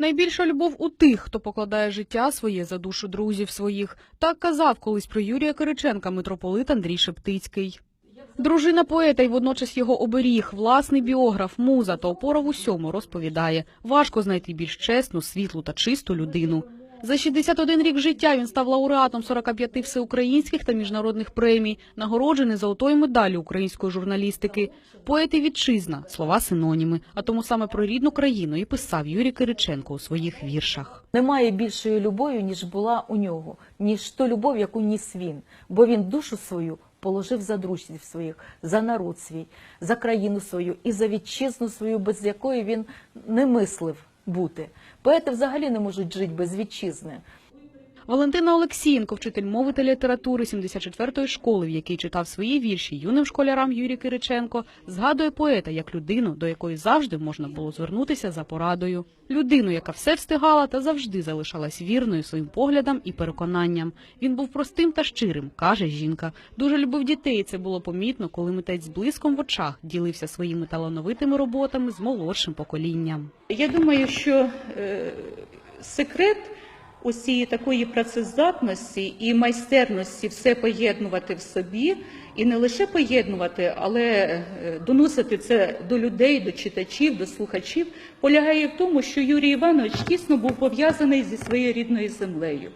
Найбільша любов у тих, хто покладає життя своє за душу друзів своїх. Так казав колись про Юрія Кириченка митрополит Андрій Шептицький. Дружина поета і водночас його оберіг, власний біограф, муза та опора в усьому розповідає. Важко знайти більш чесну, світлу та чисту людину. За 61 рік життя він став лауреатом 45 всеукраїнських та міжнародних премій, нагороджений золотою медаллю української журналістики. Поет і вітчизна, слова синоніми. А тому саме про рідну країну і писав Юрій Кириченко у своїх віршах. Немає більшої любові, ніж була у нього, ніж ту любов, яку ніс він. Бо він душу свою положив за друзів своїх, за народ свій, за країну свою і за вітчизну свою, без якої він не мислив бути. Поети взагалі не можуть жити без вітчизни. Валентина Олексієнко, вчитель мови та літератури 74-ї школи, в якій читав свої вірші юним школярам Юрій Кириченко, згадує поета як людину, до якої завжди можна було звернутися за порадою. Людину, яка все встигала та завжди залишалась вірною своїм поглядам і переконанням. Він був простим та щирим, каже жінка. Дуже любив дітей. Це було помітно, коли митець з блиском в очах ділився своїми талановитими роботами з молодшим поколінням. Я думаю, що е, секрет усієї такої працездатності і майстерності все поєднувати в собі, і не лише поєднувати, але е, доносити це до людей, до читачів, до слухачів, полягає в тому, що Юрій Іванович тісно був пов'язаний зі своєю рідною землею.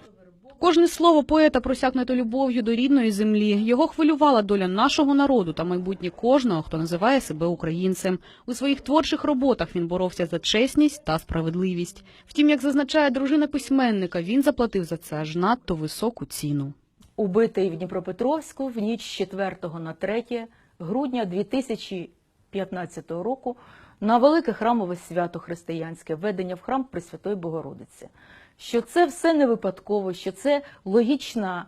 Кожне слово поета просякнуто любов'ю до рідної землі. Його хвилювала доля нашого народу та майбутнє кожного, хто називає себе українцем. У своїх творчих роботах він боровся за чесність та справедливість. Втім, як зазначає дружина письменника, він заплатив за це аж надто високу ціну. Убитий в Дніпропетровську в ніч з 4 на 3 грудня 2015 року на велике храмове свято християнське введення в храм Пресвятої Богородиці. Що це все не випадково, що це логічна,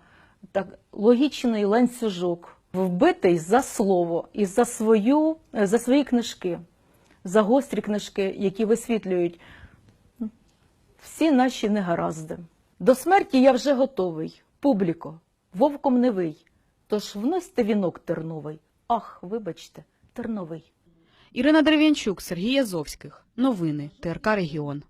так, логічний ланцюжок, вбитий за слово і за, свою, за свої книжки, за гострі книжки, які висвітлюють всі наші негаразди. До смерті я вже готовий, публіко, вовком не вий. Тож вносьте вінок терновий. Ах, вибачте, терновий. Ірина Дерев'янчук, Сергій Язовських. Новини ТРК Регіон.